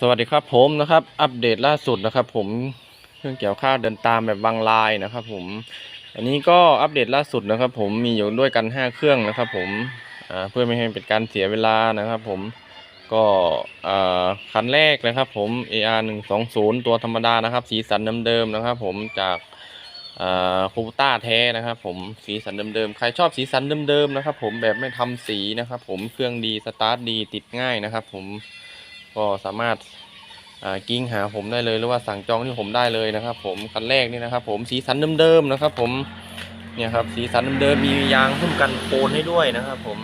สวัสดีครับผมนะครับ อัปเดตล่าสุดนะครับ ผมเครื่องเกี่ยวข้าวเดินตามแบบวางลายนะครับ ผมอันนี้ก็อัปเดตล่าสุดนะครับ ผมมีอยู่ด้วยกัน 5 เครื่องนะครับ ผมเพื่อไม่ให้เป็นการเสียเวลานะครับ ผมก็คันแรกนะครับ ผม AR 1 2 0ตัวธรรมดานะครับ สีสันเดิมๆนะครับ ผมจากคูต้าแท้นะครับ ผมสีสันเดิมๆใครชอบสีสันเดิมๆนะครับ ผมแบบไม่ทำสีนะครับ ผมเครื่องดีสตาร์ทดีติดง่ายนะครับ ผม ก็สามารถกิ้งหาผมได้เลยหรือว่าสั่งจองที่ผมได้เลยนะครับ ผมคันแรกนี่นะครับ ผมสีสันเดิมๆนะครับ ผมเนี่ยครับสีสันเดิมๆมียางหุ้มกันโคนให้ด้วยนะครับ ผม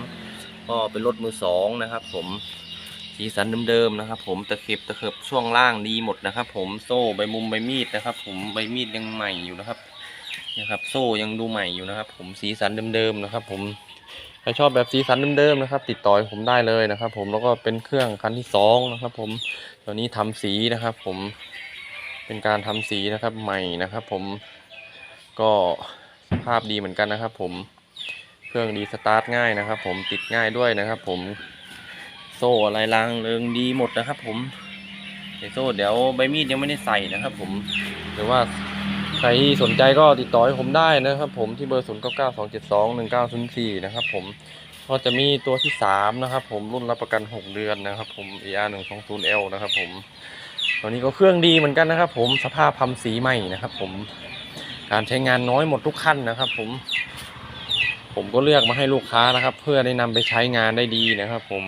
ก็เป็นรถมือสองนะครับ ผมสีสันเดิมๆนะครับ ผมตะเข็บตะเข็บช่วงล่างดีหมดนะครับ ผมโซ่ใบมุมใบมีดนะครับ ผมใบมีดยังใหม่อยู่นะครับเนี่ยครับ โซ่ยังดูใหม่อยู่นะครับ ผมสีสันเดิมๆนะครับ ผม ใครชอบแบบสีสันเดิมๆนะครับ ติดต่อผมได้เลยนะครับ ผมแล้วก็เป็นเครื่องคันที่สองนะครับ ผมตอนนี้ทำสีนะครับ ผมเป็นการทำสีนะครับใหม่นะครับ ผมก็สภาพดีเหมือนกันนะครับ ผมเครื่องดีสตาร์ทง่ายนะครับ ผมติดง่ายด้วยนะครับ ผมโซ่อะไรรางเริงดีหมดนะครับ ผมแต่โซ่เดี๋ยวใบมีดยังไม่ได้ใส่นะครับ ผมหรือว่า ใครที่สนใจก็ติดต่อให้ผมได้นะครับผมที่เบอร์ 0 9 9 2 7 2 1 9 0 4 นะครับผมก็จะมีตัวที่ 3 นะครับผมรุ่นรับประกัน 6 เดือนนะครับผม AR 1 2 0 L นะครับผมตอนนี้ก็เครื่องดีเหมือนกันนะครับผมสภาพทำสีใหม่นะครับผมการใช้งานน้อยหมดทุกขั้นนะครับ ผม ผมก็เลือกมาให้ลูกค้านะครับ เพื่อได้นำไปใช้งานได้ดีนะครับ ผม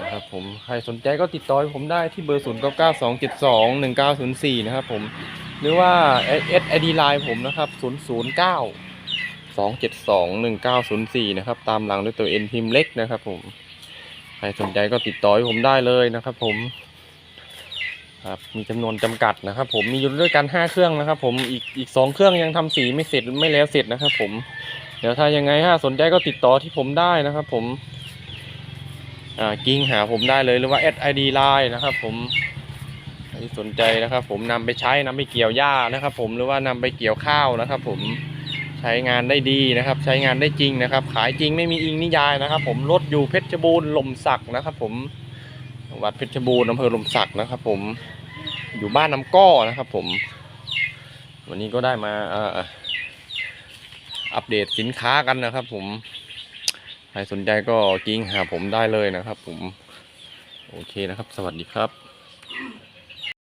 นะครับผมใครสนใจก็ติดต่อผมได้ที่เบอร์ 0 9 9 2 7 2 1 9 0 4 นะครับผมหรือว่า S ID Line ผมนะครับ 009 272 1904 นะครับ ตามหลังด้วยตัว N พิมพ์เล็กนะครับผมใครสนใจก็ติดต่อผมได้เลยนะครับผมครับมีจำนวนจำกัดนะครับ ผมมีอยู่ด้วยกัน 5 เครื่องนะครับ ผมอีกอีก2เครื่องยังทำสีไม่เสร็จไม่แล้วเสร็จนะครับ ผมเดี๋ยวถ้ายังไงถ้าสนใจก็ติดต่อที่ผมได้นะครับ ผม กิ้งหาผมได้เลยหรือว่า S ID Line นะครับ ผมที่สนใจนะครับ ผมนำไปใช้นำไปเกี่ยวหญ้านะครับ ผมหรือว่านำไปเกี่ยวข้าวนะครับ ผมใช้งานได้ดีนะครับ ใช้งานได้จริงนะครับ ขายจริงไม่มีอิงนิยายนะครับ ผมรถอยู่เพชรบูรณ์ลมสักนะครับ ผมจังหวัดเพชรบูรณ์อำเภอลมสักนะครับ ผมอยู่บ้านน้ำก้อนะครับ ผม วันนี้ก็ได้มาอัปเดตสินค้ากันนะครับ ผม ใครสนใจก็กิ้งหาผมได้เลยนะครับ ผม โอเคนะครับ สวัสดีครับ